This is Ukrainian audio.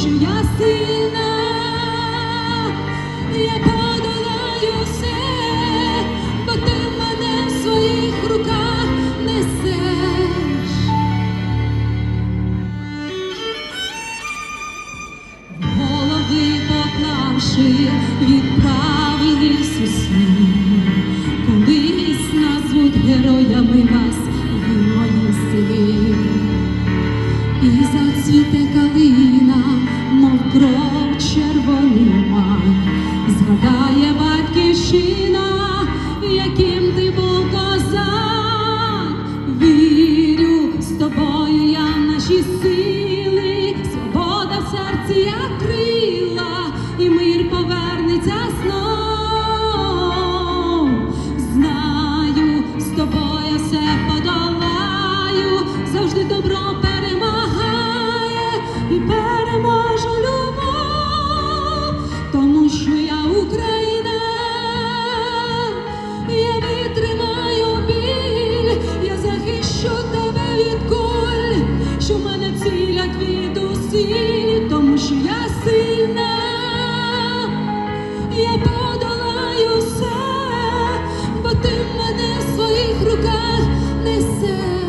що я сильна, я подолаю все, бо ти мене в своїх руках несеш. Голови поклавши, відправились ти був козак, вірю з тобою, я наші сили, свобода в серці як крила, і мир повернеться знов. Знаю, з тобою все подолаю, завжди добро перемагає і переможу любов, тому що я Україна. всі, тому що я сильна, я подолаю все, бо ти мене в своїх руках несе.